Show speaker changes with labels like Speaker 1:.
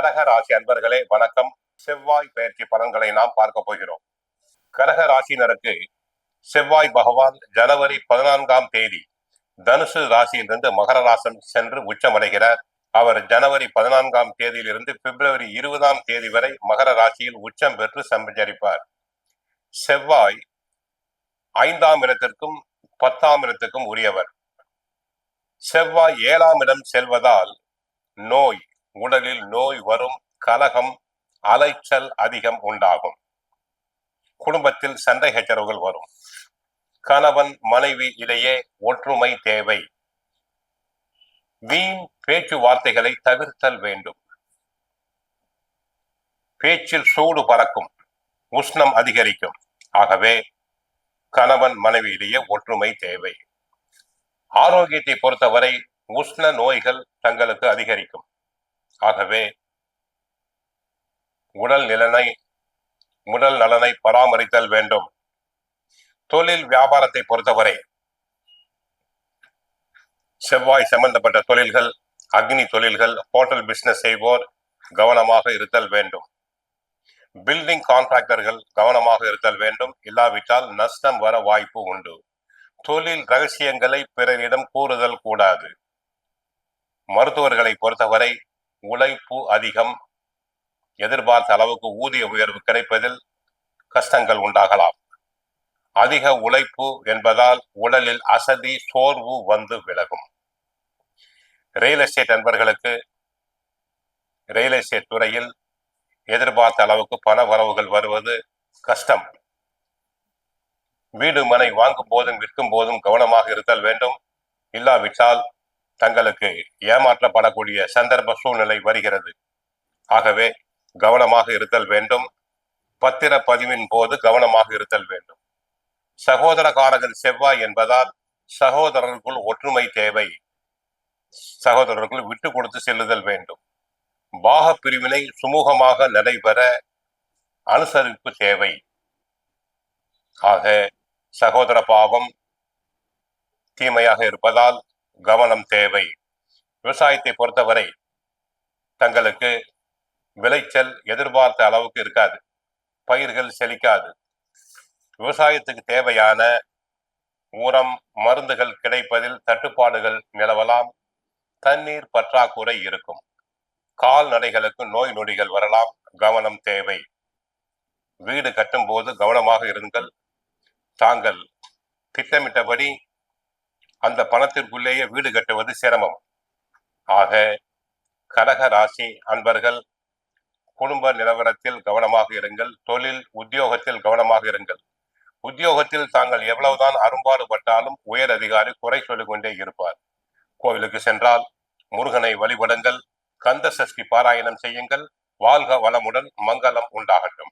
Speaker 1: ராசி அன்பர்களே வணக்கம். செவ்வாய் பயிற்சி பலன்களை நாம் பார்க்க போகிறோம். கடக ராசினருக்கு செவ்வாய் பகவான் ஜனவரி பதினான்காம் தேதி தனுசு ராசியிலிருந்து மகர ராசம் சென்று உச்சமடைகிறார். அவர் ஜனவரி பதினான்காம் தேதியிலிருந்து பிப்ரவரி இருபதாம் தேதி வரை மகர ராசியில் உச்சம் பெற்று சஞ்சரிப்பார். செவ்வாய் ஐந்தாம் இடத்திற்கும் பத்தாம் இடத்துக்கும் உரியவர். செவ்வாய் ஏழாம் இடம் செல்வதால் நோய் உடலில் நோய் வரும் கலகம் அலைச்சல் அதிகம் உண்டாகும். குடும்பத்தில் சண்டை சச்சரவுகள் வரும். கணவன் மனைவி இடையே ஒற்றுமை தேவை. வீண் பேச்சுவார்த்தைகளை தவிர்த்தல் வேண்டும். பேச்சில் சூடு பறக்கும் உஷ்ணம் அதிகரிக்கும். ஆகவே கணவன் மனைவியிடையே ஒற்றுமை தேவை. ஆரோக்கியத்தை பொறுத்தவரை உஷ்ண நோய்கள் தங்களுக்கு அதிகரிக்கும். ஆகவே உடல் நிலனை உடல் நலனை பராமரித்தல் வேண்டும். தொழில் வியாபாரத்தை பொறுத்தவரை செவ்வாய் சம்பந்தப்பட்ட தொழில்கள் அக்னி தொழில்கள் ஹோட்டல் பிசினஸ் செய்வோர் கவனமாக இருத்தல் வேண்டும். பில்டிங் கான்ட்ராக்டர்கள் கவனமாக இருத்தல் வேண்டும். இல்லாவிட்டால் நஷ்டம் வர வாய்ப்பு உண்டு. தொழில் ரகசியங்களை பிறரிடம் கூறுதல் கூடாது. மருத்துவர்களை பொறுத்தவரை உழைப்பு அதிகம் எதிர்பார்த்த அளவுக்கு ஊதிய உயர்வு கிடைப்பதில் கஷ்டங்கள் உண்டாகலாம். அதிக உழைப்பு என்பதால் உடலில் அசதி சோர்வு வந்து விலகும். ரியல் எஸ்டேட் நண்பர்களுக்கு ரியல் எஸ்டேட் துறையில் எதிர்பார்த்த அளவுக்கு பண வரவுகள் வருவது கஷ்டம். வீடு மனை வாங்கும் போதும் விற்கும் போதும் கவனமாக இருத்தல் வேண்டும். இல்லாவிட்டால் தங்களுக்கு ஏமாற்றப்படக்கூடிய சந்தர்ப்ப சூழ்நிலை வருகிறது. ஆகவே கவனமாக இருத்தல் வேண்டும். பத்திர பதிவின் போது கவனமாக இருத்தல் வேண்டும். சகோதர காரகன் செவ்வாய் என்பதால் சகோதரர்களுக்குள் ஒற்றுமை தேவை. சகோதரர்கள் விட்டு கொடுத்து செல்லுதல் வேண்டும். பாக பிரிவினை சுமூகமாக நடைபெற அனுசரிப்பு தேவை. ஆக சகோதர பாவம் தீமையாக இருப்பதால் கவனம் தேவை. விவசாயத்தை பொறுத்தவரை தங்களுக்கு விளைச்சல் எதிர்பார்த்த அளவுக்கு இருக்காது. பயிர்கள் செழிக்காது. விவசாயத்துக்கு தேவையான உரம் மருந்துகள் கிடைப்பதில் தட்டுப்பாடுகள் நிலவலாம். தண்ணீர் பற்றாக்குறை இருக்கும். கால்நடைகளுக்கு நோய் நொடிகள் வரலாம். கவனம் தேவை. வீடு கட்டும்போது கவனமாக இருங்கள். தாங்கள் திட்டமிட்டபடி அந்த பணத்திற்குள்ளேயே வீடு கட்டுவது சிரமம். ஆக கடக ராசி அன்பர்கள் குடும்ப நிலவரத்தில் கவனமாக இருங்கள் தொழில் உத்தியோகத்தில் கவனமாக இருங்கள். உத்தியோகத்தில் தாங்கள் எவ்வளவுதான் அரும்பாடுபட்டாலும் உயர் அதிகாரி குறை சொல்லிக்கொண்டே இருப்பார். கோவிலுக்கு சென்றால் முருகனை வழிபடுங்கள் கந்த சஷ்டி பாராயணம் செய்யுங்கள் வாழ்க வளமுடன் மங்களம் உண்டாகட்டும்.